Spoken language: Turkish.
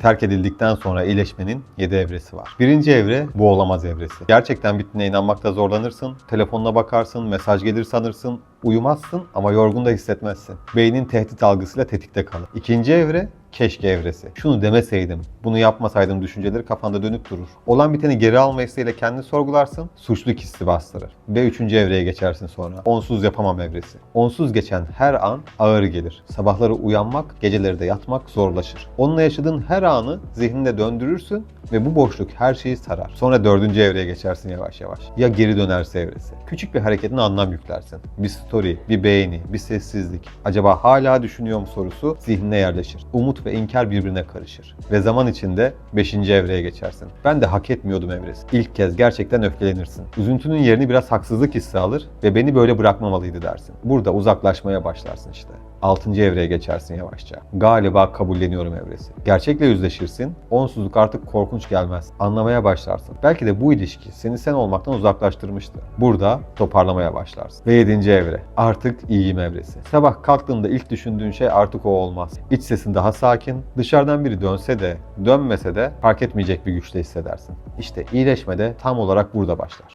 Terk edildikten sonra iyileşmenin 7 evresi var. Birinci evre bu olamaz evresi. Gerçekten bittiğine inanmakta zorlanırsın. Telefonuna bakarsın, mesaj gelir sanırsın. Uyumazsın ama yorgun da hissetmezsin. Beynin tehdit algısıyla tetikte kalır. İkinci evre keşke evresi. Şunu demeseydim, bunu yapmasaydım düşünceleri kafanda dönüp durur. Olan biteni geri alma isteğiyle kendini sorgularsın, suçluluk hissi bastırır. Ve üçüncü evreye geçersin sonra. Onsuz yapamam evresi. Onsuz geçen her an ağır gelir. Sabahları uyanmak, geceleri de yatmak zorlaşır. Onunla yaşadığın her anı zihninde döndürürsün ve bu boşluk her şeyi sarar. Sonra dördüncü evreye geçersin yavaş yavaş. Ya geri dönerse evresi. Küçük bir hareketine anlam yüklersin. Bir story, bir beğeni, bir sessizlik. Acaba hala düşünüyor mu sorusu zihnine yerleşir. Umut ve inkar birbirine karışır. Ve zaman içinde 5. evreye geçersin. Ben de hak etmiyordum evresi. İlk kez gerçekten öfkelenirsin. Üzüntünün yerini biraz haksızlık hissi alır ve beni böyle bırakmamalıydı dersin. Burada uzaklaşmaya başlarsın işte. 6. evreye geçersin yavaşça. Galiba kabulleniyorum evresi. Gerçekle yüzleşirsin. Onsuzluk artık korkunç gelmez. Anlamaya başlarsın. Belki de bu ilişki seni sen olmaktan uzaklaştırmıştı. Burada toparlamaya başlarsın. Ve 7. evre. Artık iyiyim evresi. Sabah kalktığında ilk düşündüğün şey artık o olmaz. İç sesin daha sakin. Dışarıdan biri dönse de, dönmese de fark etmeyecek bir güçle hissedersin. İşte iyileşme de tam olarak burada başlar.